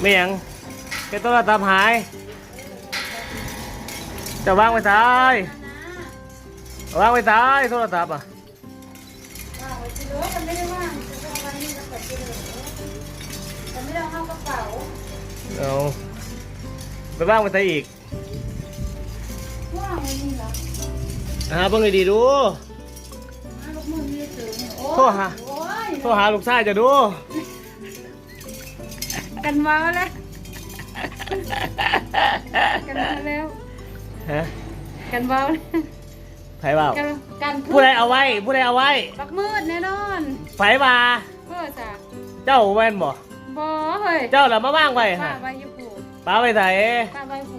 ไม่หยังแค่โทรศัพท์หาย จะวางไว้ท้ายวางไว้ท้ายโทรศัพท์อะว่างไว้ที่รถมันไม่ได้ว่างจะเอาไว้นี่แล้วก็ที่รถแต่ไม่ได้เอาเข้ากระเป๋าเอาไปวางไว้ท้ายอีกว่างไว้นี่เหรอหาเบิ่งให้ดีดูอ้าวลูกมือมีถึงโอ้โทรหาโอ้ยโทรหาลูกชายจะดู กันมาแล้วกันมาแล้วฮะกันเบาไผเปล่ากันกันผู้ใดเอาไว้ผู้ใดเอาไว้ปักมืดแน่นอนไผว่าเพื่อจ้ะเจ้าแว่นบ่บอเฮ้ยเจ้าล่ะมาว่างไว้ป้าฮะใบยูปูป้าไว้ไสป้าใบปู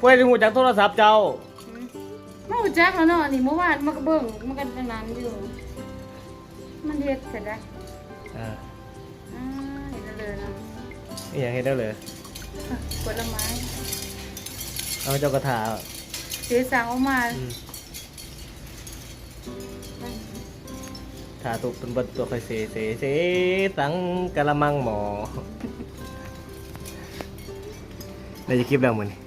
ผู้ใดสิฮู้จักโทรศัพท์เจ้ามาหูจักแล้วเนาะนี่เมื่อวานมันก็เบิ่งมันก็นานอยู่มันเฮ็ดเสร็จแล้ว นี่ยังเฮ็ดได้เลยผลไม้เอาเจ้ากระถาเสียสั่งออกมาอืมถาตุกเป็นบนตัวคอยเสเสเสสังกะละมังหมอได้จะคลิปแล้วมื้อนี้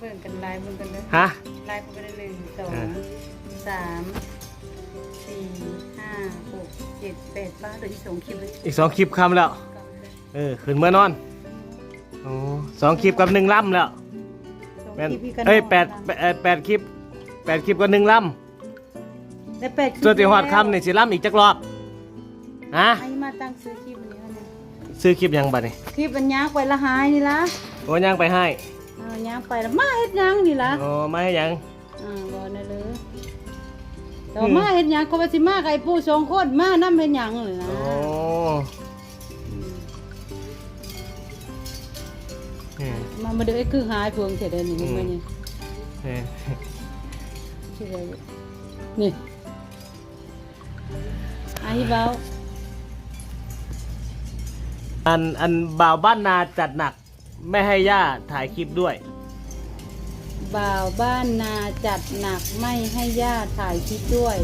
เบิ่งกันไลน์เบิ่งกันเลยฮะ ไลน์กันไปเลยหนึ่งสองอ่า สามสี่ห้าหกเจ็ดแปดบ้าเหลืออีกสองคลิปเลยอีกสองคลิปคำแล้วเก้าเลยเออขึ้นเมื่อนอน โอ้สองคลิปกับหนึ่งลำแล้วสองแม่นคลิปพี่ก็เอ้ยนนแปดนะแปดเอ่อแปดคลิปแปดคลิปกับหนึ่งลได้แปดคลิำปส่วนที่หอดแล้วคำนี่สิลำอีกจักรอบฮะไอ้มาตั้งซื้อคลิปอันนี้วะเนี่ยซื้อคลิปยังบัดนี่คลิปอันยางไปละหายนี่ละโอ้ยังไปให้เออยางไปละมาเฮ็ดหยังนี่ละโอ้ไม่ให้ยัง อ่าบ่นั่นเลยแต่ว่ามาเฮ็ดหยังก็ว่าสิมากับไอ้ปู่สองคนมานำเฮ็ดหยังเลยนะโอ้ มเออมามาเด้อไอ้คือหายเพิ่งเสร็จแล้วนี่อืมมื้อนี้เออชื่ออะไรนี่ไอ้เบาอันอันบ่าวบ้านนาจัดหนัก ไม่ให้ย่าถ่ายคลิปด้วย บ่าวบ้านนาจัดหนักไม่ให้ย่าถ่ายคลิปด้วย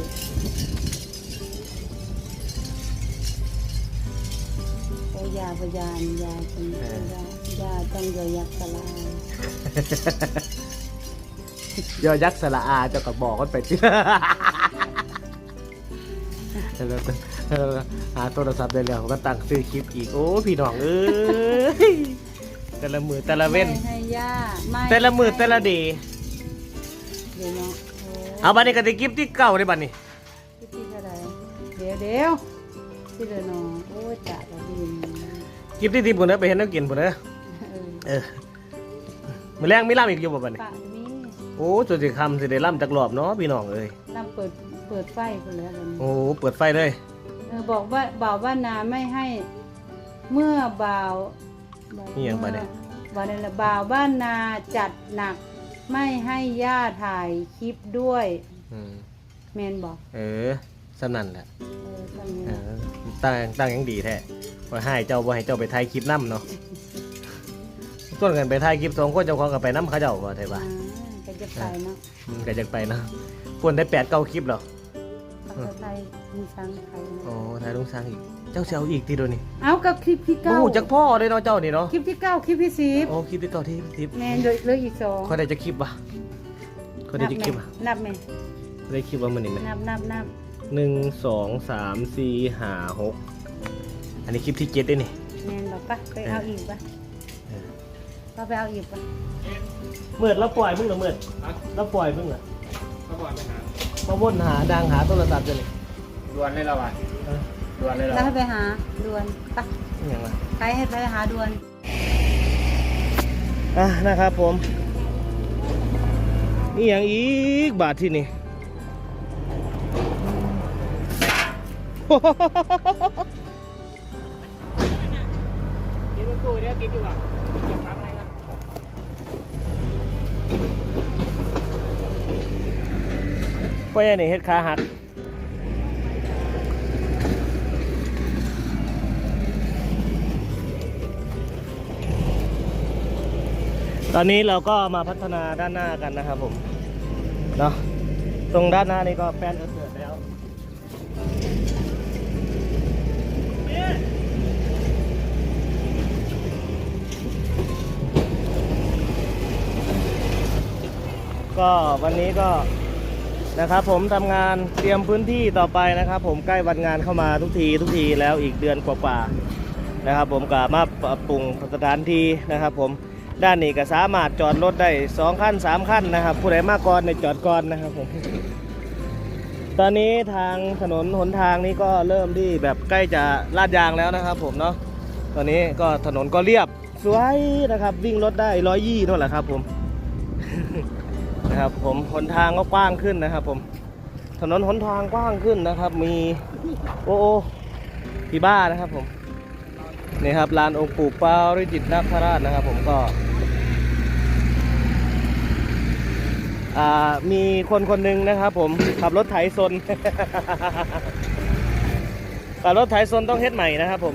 ยาพยานยาจังยาจังยอยักษ์สลายยอยักษ์สระอาเจ้าก็บอกกันไปจิแล้วก็เออหาโทรศัพท์ได้แล้วก็ตั้งซื้อคลิปอีก โอ้พี่น้องเอ้ยแต่ละมือแต่ละเว้นแต่ละมือแต่ละดีเดี๋ยวเนาะโอ้เอาบัดนี้ก็ได้คลิปที่เก่าได้บัดนี้พี่พี่เท่าไรเดี๋ยวเดี๋ยว พี่เดี๋ยวเนาะโอ้ยจ่าตะบินคลิปที่ที่ผมเนไปเห็นนักกินผมเนอะเออเออมือแรงมีล่ำอีกอยู่บ่บัดนี้ปะมีโอ้จนสิคำสิได้ล่ำจักรอบเนาะพี่น้องเอ้ยลำเปิดเปิดไฟคนแล้วกันโอ้เปิดไฟเลยเออบอกว่าบ่าวบ้านนาไม่ให้ เมื่อบ่าวบ่าวนี่ยังบัดนี้บ่าวนั่นแหละบ่าวบ้านนาจัดหนักไม่ให้ย่าถ่ายคลิปด้วยอืมแมนบอกเออ สำนั่นแหละเออทำเอนี้อตั้งตั้งยังดีแท้ว่าให้เจ้าบ่ให้เจ้าไปถ่ายคลิปนํเนาะส่วนกันไปถ่ายคลิปสองคนเจ้าของก็ไปนํเขาเจ้าบ่ได้ป่ะอ่าก็จะไปเนาะอืมก็จะไปเนาะควรได้แปดเก้าคลิปหรอภาษาไทยมีช้างไทยโอ้นะถ่ายลุงสร้างอีก เจ้าเสียวอีกทีเดียวนี่เอากับคลิปที่โอ้เก้าโหจักพ่อเลยเนาะเจ้านี่เนาะคลิปที่เก้าคลิปที่สิบโอ้คลิปที่เก้าที่ทิปแมนเหลยเหลยอีกสองเขาได้จะคลิปวะเขาได้จะคลิปวะนับไหมเขาได้คลิปว่ามันนี่ไหมนับนับนับ หนึ่งสองสามสี่ห้าหกอันนี้คลิปที่เจ็ดได้นี่แมนบอกปะไปเอาอีกปะเออเราไปเอาอีกปะเมื่อเราปล่อยมึงเหรอเมื่อเราปล่อยมึงเหรอก็บอกไปหามาวนหาดังหาโทรศัพท์จะเลยดวนเลยเราอะเออดวนเลยเราแล้วให้ไปหาดวนปะนี่ยังไงใครให้ไปหาดวนอะนะครับผมนี่อย่างอีกบาทที่นี่ กินมันกูเนี่ยกินอยู่อะกินทำอะไรกันพ่อใหญ่นี่เฮ็ดขาหักตอนนี้เราก็มาพัฒนาด้านหน้ากันนะครับผมเนาะตรงด้านหน้านี่ก็แป้นเอิด ก็วันนี้ก็นะครับผมทำงานเตรียมพื้นที่ต่อไปนะครับ ผมใกล้วันงานเข้ามาทุกทีทุกทีแล้วอีกเดือนกว่าๆนะครับ ผมก็มาปรับปรุงสถานที่นะครับ ผมด้านนี้ก็สามารถจอดรถได้สองขั้นสามขั้นนะครับ ผู้ใดมาก่อนในจอดก่อนนะครับผมตอนนี้ทางถนนหนทางนี้ก็เริ่มที่แบบใกล้จะลาดยางแล้วนะครับ ผมเนาะตอนนี้ก็ถนนก็เรียบสวยนะครับ วิ่งรถได้ร้อยยี่นั่นแหละครับผม นะครับ ผมหนทางก็กว้างขึ้นนะครับ ผม ถนนหนทางกว้างขึ้นนะครับ มีโอโอพี่บ้านะครับ ผมนี่ครับลานองค์ปู่เปาริจิตนาคราชนะครับ ผมก็มีคนคนหนึ่งนะครับ ผมขับรถไถซนขับรถไถซนต้องเฮ็ดใหม่นะครับ ผม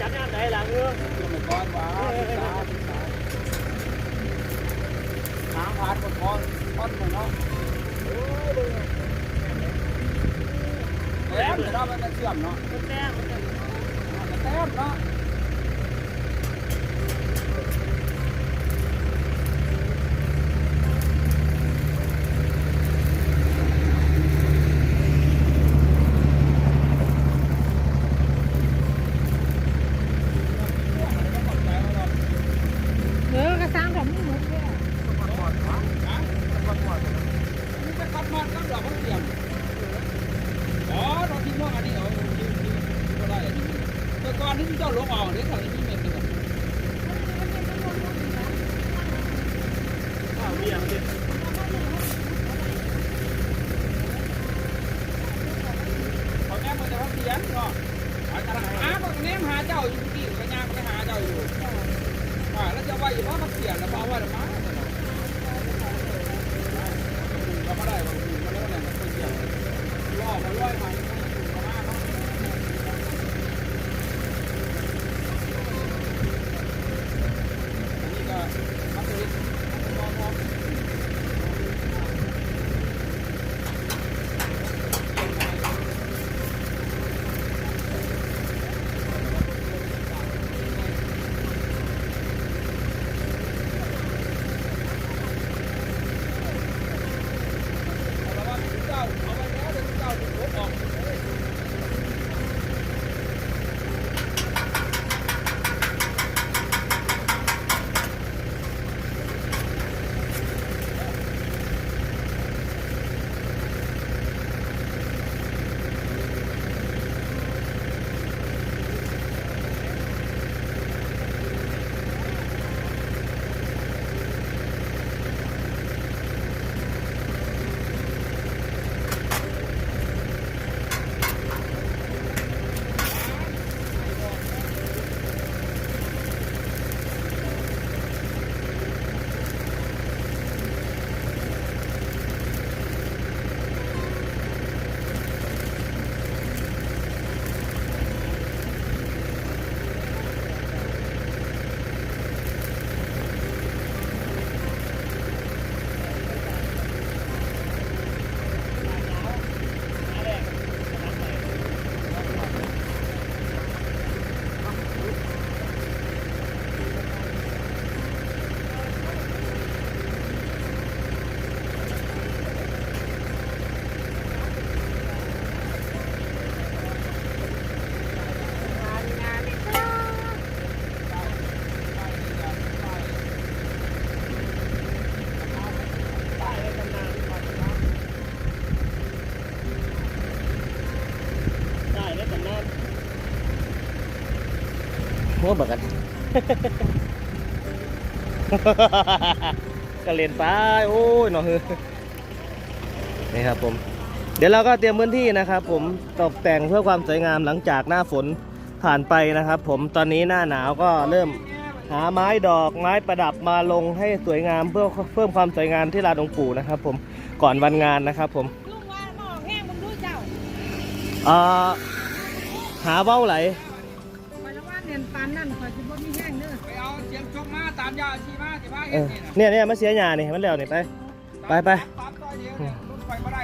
จัดงานไหนหลังเงือ ก้อนว้า น้ำผ่านคนก้อนก้อนหนึ่งเนาะแต้มเดี๋ยวเรามันเชื่อมเนาะแต้มแต้มเนาะ หัวบักกัน ก็เล่นไปโอ้ยหนอฮือนี่ครับผม เดี๋ยวเราก็เตรียมพื้นที่นะครับ ผมตกแต่งเพื่อความสวยงามหลังจากหน้าฝนผ่านไปนะครับ ผมตอนนี้หน้าหนาวก็เริ่มหาไม้ดอกไม้ประดับมาลงให้สวยงามเพื่อเพิ่มความสวยงามที่ลานองค์ปู่นะครับ ผมก่อนวันงานนะครับ ผมลุงว่าหม้อแห้งมึงดูเจ้าเอ่อหาเบ้าไหล ไปแล้วว่าเนียนปานนั่นขอยสิบ่มีแห้งเด้อไปเอาเสียมชกมาตามยาชีมาสิพาเอเฮ็ดอนี่นะเนี่ยเนี่ยมาเสียหยานี่มันแล้วนี่ไป ไปไปตามต่อเดียวเนี่ยรถไฟบ่ได้แล้ว